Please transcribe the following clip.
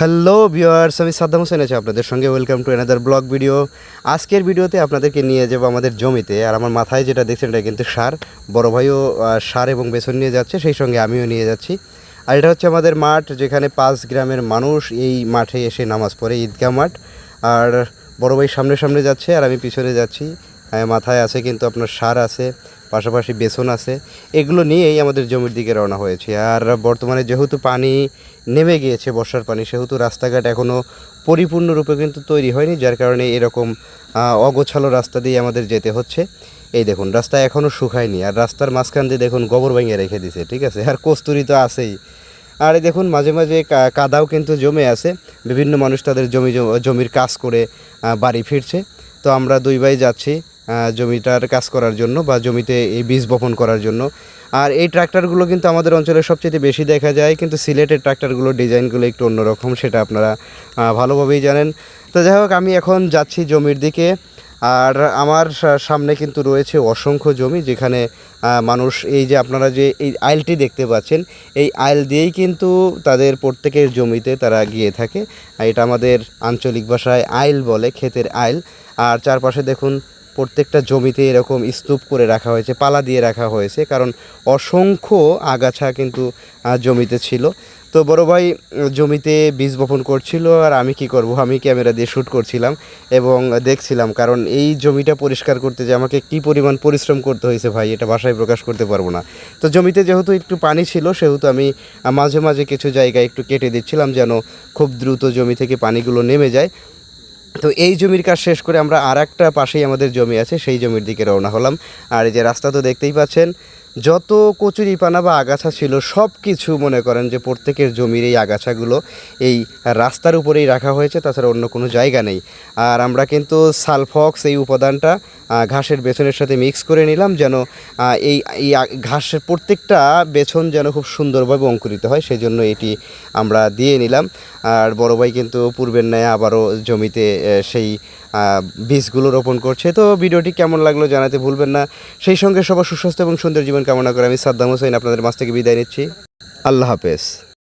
Hello viewers আমি সাদ্দাম হোসেন আছি আপনাদের সঙ্গে। Welcome to another blog video আজকের ভিডিওতে আপনাদেরকে নিয়ে যাব আমাদের জমিতে। আর আমার মাথায় যেটা দেখছেন, এটা কিন্তু সার। বড় ভাইও সার এবং বেসন নিয়ে যাচ্ছে, সেই সঙ্গে আমিও নিয়ে যাচ্ছি। আর এটা হচ্ছে আমাদের মাঠ, যেখানে পাঁচ গ্রামের মানুষ এই মাঠে এসে নামাজ পড়ে, ঈদগাহ মাঠ। আর বড় ভাই সামনে সামনে যাচ্ছে, আর আমি পিছনে যাচ্ছি। মাথায় আছে, কিন্তু আপনার সার আছে, পাশাপাশি বেসন আছে, এগুলো নিয়েই আমাদের জমির দিকে রওনা হয়েছে। আর বর্তমানে যেহেতু পানি নেমে গিয়েছে, বর্ষার পানি, সেহেতু রাস্তাঘাট এখনও পরিপূর্ণরূপে কিন্তু তৈরি হয়নি, যার কারণে এরকম অগোছালো রাস্তা দিয়ে আমাদের যেতে হচ্ছে। এই দেখুন, রাস্তা এখনও শুকায়নি, আর রাস্তার মাঝখান দিয়ে দেখুন গোবর ভেঙে রেখে দিছে, ঠিক আছে? আর কস্তুরি তো আছেই। আর এই দেখুন, মাঝে মাঝে কাদাও কিন্তু জমে আছে, বিভিন্ন মানুষ তাদের জমি জমির কাজ করে বাড়ি ফিরছে। তো আমরা দুই ভাই যাচ্ছি জমিটার কাজ করার জন্য বা জমিতে এই বীজ বপন করার জন্য। আর এই ট্রাক্টরগুলো কিন্তু আমাদের অঞ্চলে সবচেয়ে বেশি দেখা যায়, কিন্তু সিলেটের ট্রাক্টরগুলো ডিজাইনগুলো একটু অন্যরকম, সেটা আপনারা ভালোভাবেই জানেন। তো যাই হোক, আমি এখন যাচ্ছি জমির দিকে। আর আমার সামনে কিন্তু রয়েছে অসংখ্য জমি যেখানে মানুষ এই যে আপনারা যে এই আইলটি দেখতে পাচ্ছেন, এই আইল দিয়েই কিন্তু তাদের প্রত্যেকের জমিতে তারা গিয়ে থাকে। এটা আমাদের আঞ্চলিক ভাষায় আইল বলে, ক্ষেতের আইল। আর চারপাশে দেখুন প্রত্যেকটা জমিতে এরকম স্তূপ করে রাখা হয়েছে, পালা দিয়ে রাখা হয়েছে, কারণ অসংখ্য আগাছা কিন্তু জমিতে ছিল। তো বড় ভাই, জমিতে বীজ বপন করছিল আর আমি কি করব? আমি ক্যামেরা দিয়ে শ্যুট করছিলাম এবং দেখছিলাম, কারণ এই জমিটা পরিষ্কার করতে যে আমাকে কি পরিমাণ পরিশ্রম করতে হয়েছে ভাই, এটা ভাষায় প্রকাশ করতে পারব না। তো জমিতে যেহেতু একটু পানি ছিল, সেহেতু আমি মাঝে মাঝে কিছু জায়গায় একটু কেটে দিচ্ছিলাম যেন খুব দ্রুত জমি থেকে পানিগুলো নেমে যায়। তো এই জমির কাজ শেষ করে আমরা আর একটা পাশেই আমাদের জমি আছে, সেই জমির দিকে রওনা হলাম। আর এই যে রাস্তা তো দেখতেই পাচ্ছেন যত কচুরিপানা বা আগাছা ছিল, সব কিছু মনে করেন যে প্রত্যেকের জমির এই আগাছাগুলো এই রাস্তার উপরেই রাখা হয়েছে, তাছাড়া অন্য কোনো জায়গা নেই। আর আমরা কিন্তু সালফক্স এই উপাদানটা ঘাসের বেছনের সাথে মিক্স করে নিলাম যেন এই এই ঘাসের প্রত্যেকটা বেছন যেন খুব সুন্দরভাবে অঙ্কুরিত হয় সেই জন্য এটি আমরা দিয়ে নিলাম। আর বড় ভাই কিন্তু পূর্বের ন্যায় আবারও জমিতে সেই বীজগুলো রোপণ করছে। তো ভিডিওটি কেমন লাগল জানাতে ভুলবেন না। সেই সঙ্গে সবার সুস্বাস্থ্য এবং সুন্দর জীবন কামনা করে আমি সাদ্দাম হোসেন আপনাদের মাছ থেকে বিদায় নিচ্ছি। আল্লাহ হাফেজ।